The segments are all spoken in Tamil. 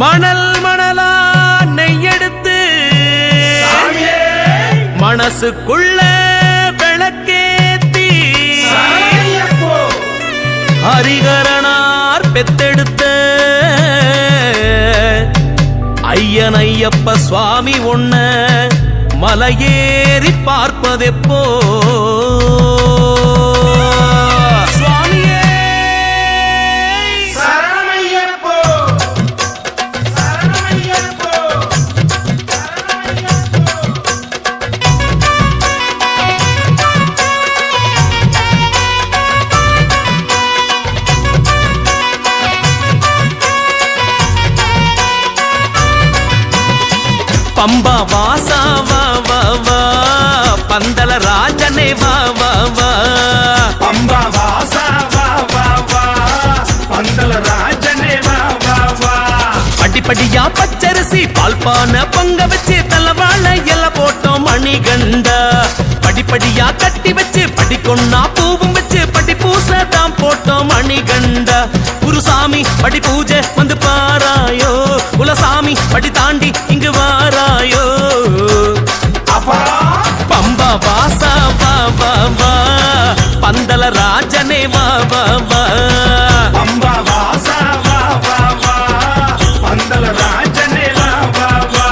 மணல் மணலா நெய்யெடுத்து மனசுக்குள்ள விளக்கேத்தி ஹரிகரனார் பெத்தெடுத்த ஐயன் ஐயப்ப சுவாமி ஒன்ன மலையேறி பார்ப்பதெப்போ? பம்பா வாசா வா வா வா. பந்தல ராஜனே வா வா வா. பம்பா வாசா வா வா வா. பந்தல ராஜனே வா வா வா. படிப்படியா பச்சரிசி பால்பான பொங்க வச்சு தலவாழ இல போட்டோம் மணிகண்டா. படிப்படியா கட்டி வச்சு படிக்கொன்னா பூவும் வச்சு படி பூசை தான் போட்டோம் மணிகண்டா. குருசாமி படி பூஜை வந்து பாராயோ. குலசாமி படி தாண்டி பம்பா வாசா வா வா வா. பந்தல ராஜனே வா வா வா. வா வா வா பந்தல ராஜனே வா வா வா.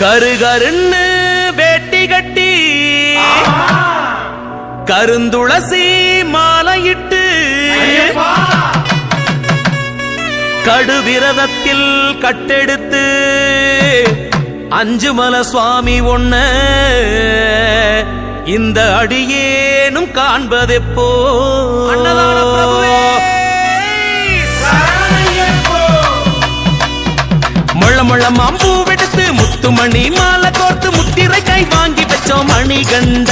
கருகருன்னு கருந்துளசி மாலையிட்டு கடுவிரதத்தில் கட்டெடுத்து அஞ்சு மல சுவாமி ஒண்ண இந்த அடியேனும் காண்பதெப்போ? முள்ள முள்ள மாம்பூ வெடுத்து முத்துமணி மாலை கோர்த்து முத்திரை கை வாங்கி வச்சோம் மணிகண்ட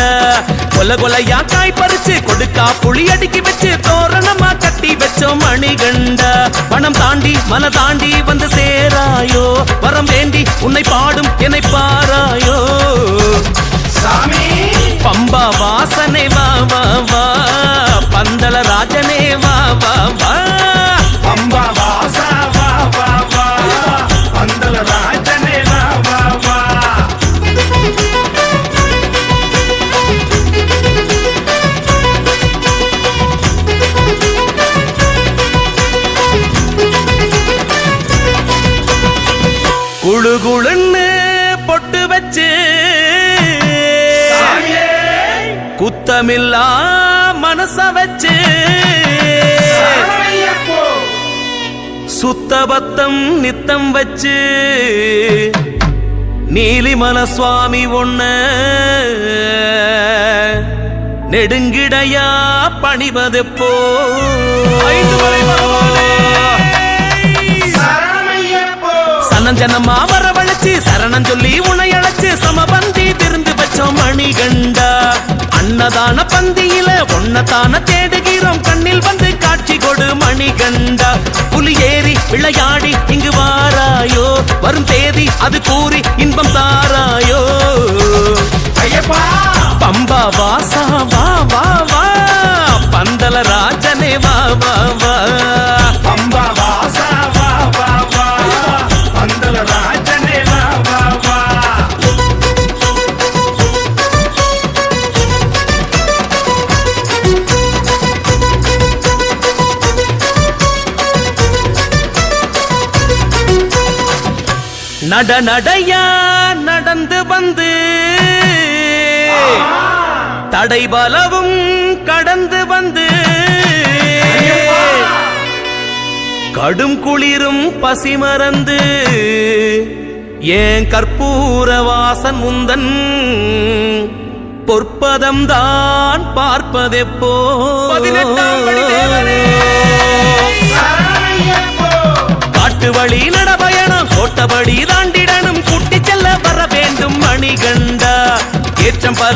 கொல கொலையா காய் பறிச்சு கொடுக்கா புளி அடுக்கி வச்சு தோரணமா கட்டி வச்சோம் மணிகண்ட. பணம் தாண்டி மன தாண்டி வந்து சேராயோ. வரம் வேண்டி உன்னை பாடும் என்னை பாராயோ. பொட்டு வச்சு. குத்தமில்லா மனச வச்சு. சுத்தபத்தம் நித்தம் வச்சு. நீலிமல சுவாமி ஒண்ண. நெடுங்கிடையா பணிவதெப்போ. ஐந்து மலை பகவானே. சரணமையப்போ சரணம் சொல்லி உனை அழைச்சு சமபந்தி திருந்து வச்சோம் மணிகண்டா. அன்னதான பந்தியில ஒன்னதான தேடுகிறோம். கண்ணில் வந்து காட்சி கொடு மணிகண்டா. புலி ஏறி விளையாடி இங்கு வாராயோ. வரும் தேதி அது கூறி இன்பம் தான் நட நடையா நடந்து வந்து தடை பலவும் கடந்து வந்து கடும் குளிரும் பசி மறந்து ஏன் கற்பூர வாசன் முந்தன் பொற்பதம் தான் பார்ப்பதெப்போ? காட்டு வழி நடபயணம் கோட்டபடி கண்டா ஏற்றம் பல